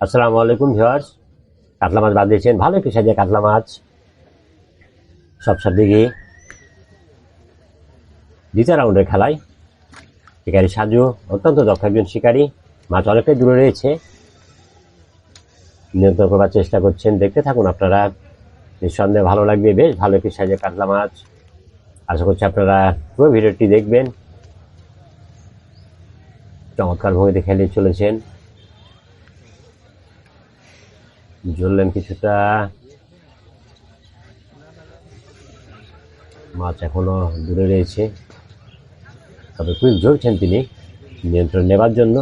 আসসালামু আলাইকুম ভিউয়ার্স। কাতলা মাছ বাদ দিয়েছেন। ভালো একটু সাজিয়ে কাতলা মাছ। সব সব দিকে। দ্বিতীয় রাউন্ডের খেলায় শিকারী সাজু, অত্যন্ত দক্ষ একজন শিকারী। মাছ অনেকটাই দূরে রয়েছে। নিয়ন্ত্রণ করবার চেষ্টা করছেন। দেখতে থাকুন আপনারা। নিঃসন্দেহে ভালো লাগবে। বেশ ভালো একটি সাজে কাতলা মাছ। আশা করছি আপনারা পুরো ভিডিওটি দেখবেন। চমৎকার ভঙ্গিতে খেলে চলেছেন। জ্বললেন কিছুটা। মাছ এখনও দূরে রয়েছে। তবে খুব ঝরছেন তিনি নিয়ন্ত্রণ নেবার জন্য।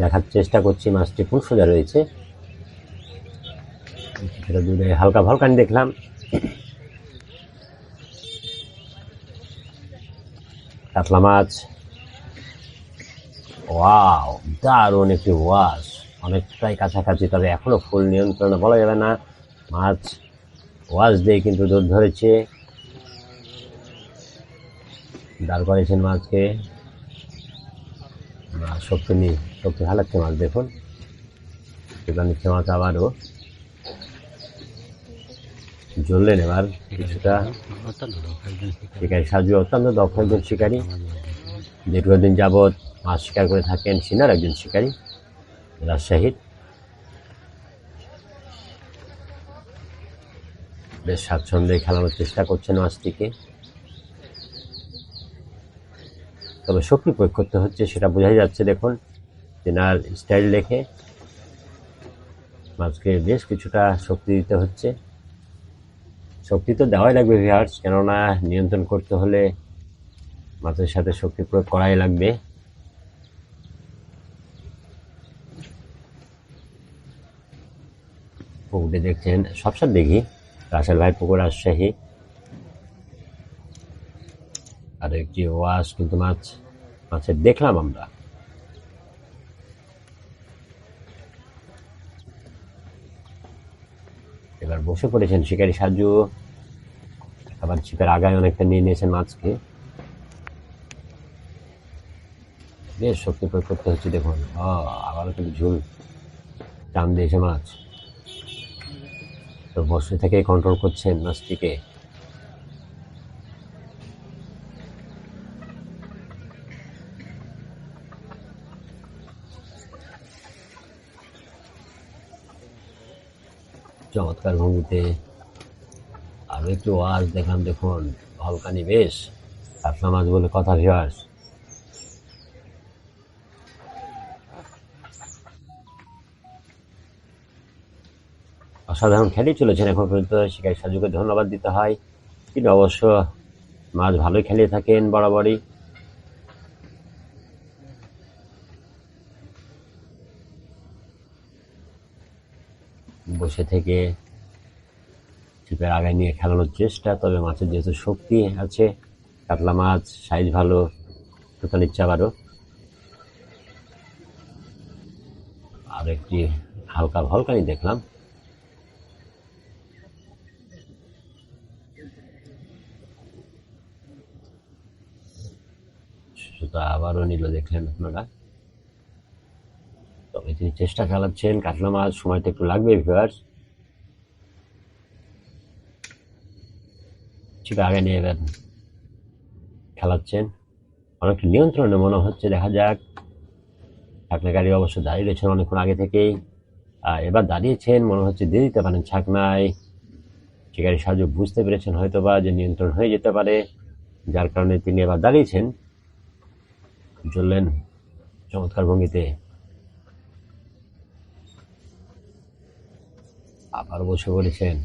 দেখার চেষ্টা করছি, মাছটি ফুল সোজা রয়েছে। দূরে হালকা ভলকানি দেখলাম। কাতলা মাছ ওয়াও দারুণ একটি ওয়াশ। অনেকটাই কাছাকাছি, তবে এখনও ফুল নিয়ন্ত্রণে বলা যাবে না। মাছ ওয়াশ দিয়ে কিন্তু দৌড় ধরেছে। দাঁড় করেছেন মাছকে। মাছ শক্তি নেই। শক্তি হালাচ্ছে মাছ, দেখুন। এবার নিচ্ছে মাছ আবারও। জ্বললেন এবার কিছুটা। শিকারী সাজু অত্যন্ত দক্ষ একজন শিকারী। দীর্ঘদিন যাবৎ মাছ শিকার করে থাকেন সিনার, একজন শিকারী রাজশাহীর বেশ স্বাচ্ছন্দ্যে খেলানোর চেষ্টা করছেন মাছটিকে। তবে শক্তি প্রয়োগ করতে হচ্ছে, সেটা বোঝাই যাচ্ছে, দেখুন তেনার স্টাইল দেখে। মাছকে বেশ কিছুটা শক্তি দিতে হচ্ছে। শক্তি তো দেওয়াই লাগবে ভিহার্স কেননা নিয়ন্ত্রণ করতে হলে মাছের সাথে শক্তি প্রয়োগ করাই লাগবে। পুকুরে দেখছেন সবসার দেখি। রাসেল ভাই পুকুর রাজশাহী আর একটি ওয়াশ কিন্তু মাছ মাছের দেখলাম আমরা। এবার বসে পড়েছেন শিকারি সাজু। আবার ছিপের আগায় অনেকটা নিয়ে নিয়েছেন মাছকে। বেশ শক্তি প্রয়োগ করতে হচ্ছে, দেখুন। আবারও কিন্তু ঝুল টান দিয়েছে মাছ। তো বসে থেকে কন্ট্রোল করছেন মাছটিকে। চমৎকার ভঙ্গিতে আরও একটু ওয়াজ দেখলাম দেখুন। হলকানি বেশ কাতলা মাছ বলে কথা ভিওয়ার্স অসাধারণ খেলেই চলেছেন এখন পর্যন্ত। শিকারী সাজুকে ধন্যবাদ দিতে হয়। কিন্তু অবশ্য মাছ ভালোই খেলিয়ে থাকেন বরাবরই। বসে থেকে ছিপের আগায় নিয়ে খেলানোর চেষ্টা, তবে মাছের যেহেতু শক্তি আছে, কাতলা মাছ, সাইজ ভালো, টোটাল ইচ্ছা আবারও আর একটি হালকা ভলকানি দেখলাম। সেটা আবারও নিল, দেখলেন আপনারা। তবে তিনি চেষ্টা চালাচ্ছেন কাতলা মাছ সময়টা একটু লাগবে ভিউয়ার্স ঠিক আগে নিয়ে এবার খেলাচ্ছেন। অনেকটা নিয়ন্ত্রণে মনে হচ্ছে, দেখা যাক। ছাকনা গাড়ি অবশ্য দাঁড়িয়ে রয়েছেন অনেকক্ষণ আগে থেকেই। এবার দাঁড়িয়েছেন, মনে হচ্ছে দিয়ে দিতে পারেন ছাকনায়। শিকারি সাহায্য বুঝতে পেরেছেন হয়তো বা যে নিয়ন্ত্রণ হয়ে যেতে পারে, যার কারণে তিনি এবার দাঁড়িয়েছেন। জ্বললেন চমৎকার ভঙ্গিতে। আবার বসে বলেছেন,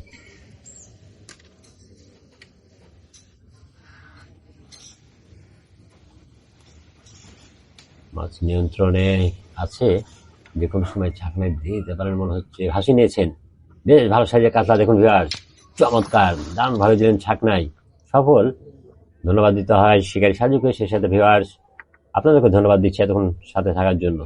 মাছ নিয়ন্ত্রণে আছে, যে কোনো সময় ছাকনায় দিয়ে দিতে পারেন মনে হচ্ছে। হাসি নিয়েছেন। বেশ ভালো সাইজে কাঁচা দেখুন ভিয়ার চমৎকার। ভালো দিলেন ছাকনাই সফল। ধন্যবাদ দিতে হয় শিকারী সাজুকে সেই সাথে ভিওয়ার্স আপনাদেরকে ধন্যবাদ দিচ্ছি এতক্ষণ সাথে থাকার জন্য।